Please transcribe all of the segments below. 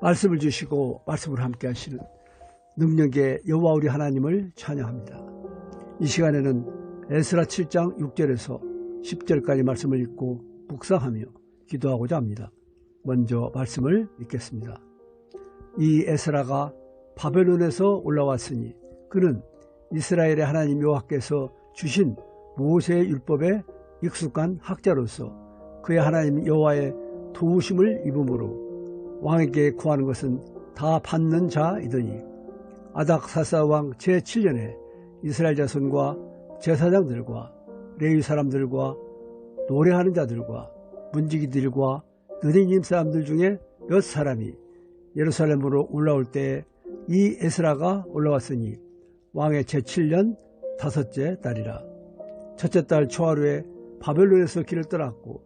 말씀을 주시고 말씀을 함께 하시는 능력의 여호와 우리 하나님을 찬양합니다. 이 시간에는 에스라 7장 6절에서 10절까지 말씀을 읽고 묵상하며 기도하고자 합니다. 먼저 말씀을 읽겠습니다. 이 에스라가 바벨론에서 올라왔으니 그는 이스라엘의 하나님 여호와께서 주신 모세의 율법에 익숙한 학자로서 그의 하나님 여호와의 도우심을 입음으로 왕에게 구하는 것은 다 받는 자이더니 아닥사사 왕 제7년에 이스라엘 자손과 제사장들과 레위 사람들과 노래하는 자들과 문지기들과 느리님 사람들 중에 몇 사람이 예루살렘으로 올라올 때에 이 에스라가 올라왔으니 왕의 제7년 다섯째 달이라. 첫째 달 초하루에 바벨론에서 길을 떠났고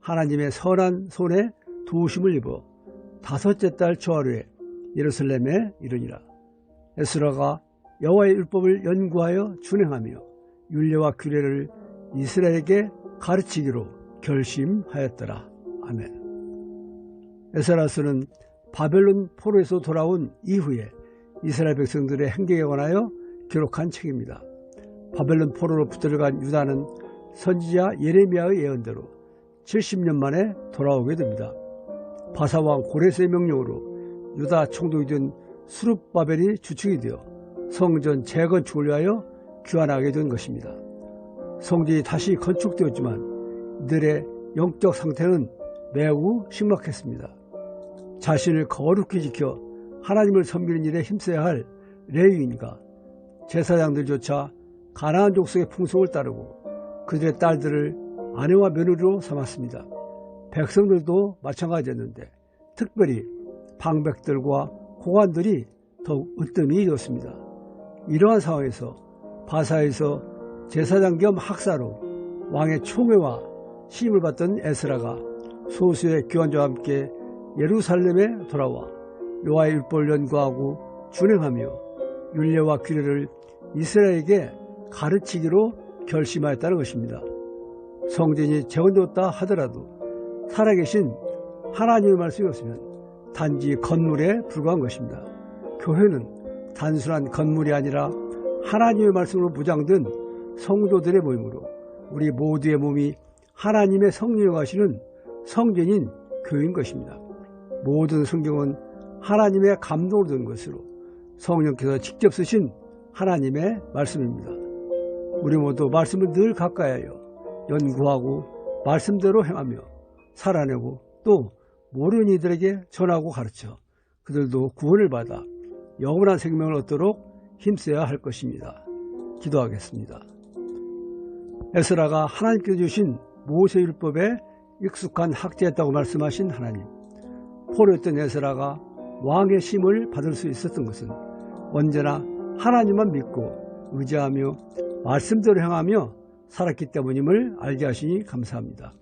하나님의 선한 손에 도우심을 입어 다섯째 달 초하루에 예루살렘에 이르니라 에스라가 여호와의 율법을 연구하여 준행하며 율례와 규례를 이스라엘에게 가르치기로 결심하였더라. 아멘. 에스라스는 바벨론 포로에서 돌아온 이후에 이스라엘 백성들의 행적에 관하여 기록한 책입니다. 바벨론 포로로 붙들어간 유다는 선지자 예레미야의 예언대로 70년 만에 돌아오게 됩니다. 바사왕 고레스의 명령으로 유다 총독이 된 수룹바벨이 주축이 되어 성전 재건축을 위하여 귀환하게 된 것입니다. 성전이 다시 건축되었지만 이들의 영적 상태는 매우 심각했습니다. 자신을 거룩히 지켜 하나님을 섬기는 일에 힘써야 할 레위인과 제사장들조차 가나안 족속의 풍속을 따르고 그들의 딸들을 아내와 며느리로 삼았습니다. 백성들도 마찬가지였는데 특별히 방백들과 고관들이 더욱 으뜸이되었습니다 이러한 상황에서 바사에서 제사장 겸 학사로 왕의 총회와 시임을 받던 에스라가 소수의 교환자와 함께 예루살렘에 돌아와 요하의 율법을 연구하고 준행하며 율례와 규례를 이스라엘에게 가르치기로 결심하였다는 것입니다. 성전이 재건되었다 하더라도 살아계신 하나님의 말씀이 없으면 단지 건물에 불과한 것입니다. 교회는 단순한 건물이 아니라 하나님의 말씀으로 무장된 성도들의 모임으로 우리 모두의 몸이 하나님의 성령을 가시는 성전인 교회인 것입니다. 모든 성경은 하나님의 감동을 든 것으로 성령께서 직접 쓰신 하나님의 말씀입니다. 우리 모두 말씀을 늘 가까이 하여 연구하고 말씀대로 행하며 살아내고 또 모르는 이들에게 전하고 가르쳐 그들도 구원을 받아 영원한 생명을 얻도록 힘써야 할 것입니다. 기도하겠습니다. 에스라가 하나님께서 주신 모세율법에 익숙한 학자였다고 말씀하신 하나님 포로였던 에스라가 왕의 심을 받을 수 있었던 것은 언제나 하나님만 믿고 의지하며 말씀대로 행하며 살았기 때문임을 알게 하시니 감사합니다.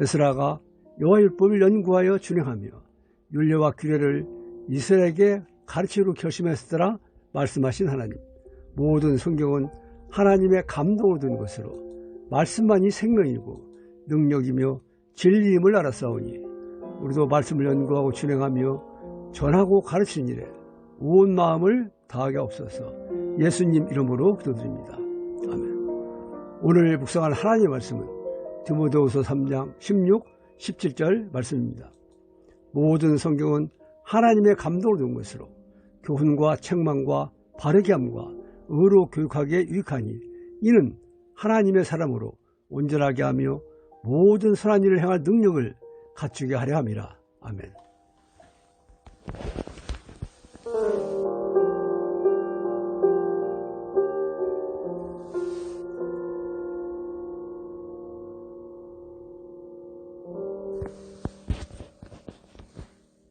에스라가 여호와율법을 연구하여 준행하며 율례와 규례를 이스라엘에게 가르치기로 결심했으더라 말씀하신 하나님 모든 성경은 하나님의 감동을 둔 것으로 말씀만이 생명이고 능력이며 진리임을 알았사오니 우리도 말씀을 연구하고 진행하며 전하고 가르치는 일에 온 마음을 다하게 없어서 예수님 이름으로 기도드립니다. 아멘 오늘 묵상할 하나님의 말씀은 디모데후서 3장 16, 17절 말씀입니다. 모든 성경은 하나님의 감동을 둔 것으로 교훈과 책망과 바르게 함과 의로 교육하기에 유익하니 이는 하나님의 사람으로 온전하게 하며 모든 선한 일을 행할 능력을 갖추게 하려 함이라. 아멘.